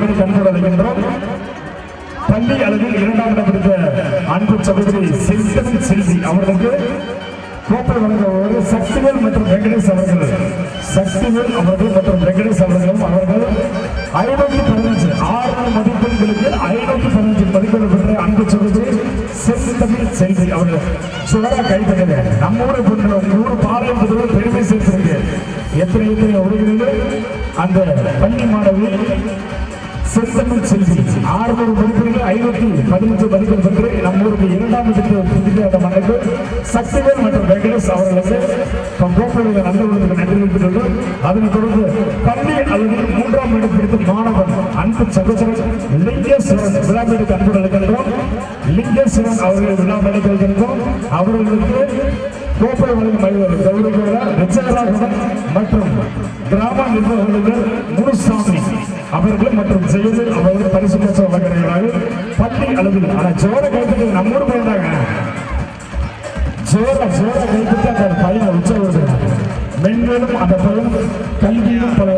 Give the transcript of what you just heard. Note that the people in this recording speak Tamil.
விழாக்களை கண்கொள்ள வருகின்றோம் பள்ளி அளவில் இரண்டாம் இடம் பிடித்த அன்பு சகோதரி செல்வன் செல்வி அவர்களுக்கு கோப்பை வழங்க சக்திவேல் மற்றும் வெங்கடேஷ் அவர்கள். சக்திவேல் அவர்கள் மற்றும் வெங்கடேஷ் அவர்களும் அவர்கள் ஐநூத்தி பதினஞ்சு ஆறு மதிப்பெண்களுக்கு ஐநூத்தி பதினஞ்சு மதிப்பெண்கள் பெற்ற அன்பு சகோதரி செல்வி செல்வி அவர்கள். சுவரா கைப்பற்றது நம்ம ஊரை பொண்ணு உங்க ஊர் பாளையம் பெருமை சேர்த்திருக்கு. எத்தனை எத்தனை உறவினர்கள் அந்த பள்ளி மாணவி செந்தமிழ் செல்வி ஆறுநூறு மதிப்பெண்கள் ஐநூத்தி பதினஞ்சு மதிப்பெண் பெற்று நம்ம ஊருக்கு இரண்டாம் இடத்தில் புதிய மன்னருக்கு சக்திவேல் மற்றும் வெங்கடேஷ் அவர்களுக்கு கோப்பையில் நல்ல நன்றி தெரிவித்துள்ளோம் அதனைத் தொடர்ந்து பள்ளி அல்லது மூன்றாம் இடம் பிடித்த மாணவன் அன்பு சகோதரன் லிங்கேஸ்வரன் விழாமேடுக்கு அன்பு அளிக்கின்றோம் லிங்கேஸ்வரன் அவர்கள் விழாமேடுக்கு அளிக்கின்றோம் அவர்களுக்கு கோப்பை வழங்கும் மையம் கௌரவ மற்றும் கிராம நிர்வாகங்கள் முழு அவர்கள் மற்றும் ஜெயலலிதா அவர்கள் பரிசு பெற்ற வழங்குகிறார்கள். பள்ளி அளவில் ஆனால் ஜோர கைப்பற்றி நம்ம ஊர் போயிருந்தாங்க ஜோர ஜோர கைப்பற்றி அந்த பையனை உற்சாகம் மென்மேலும் அந்த பையன் கல்வியும் பல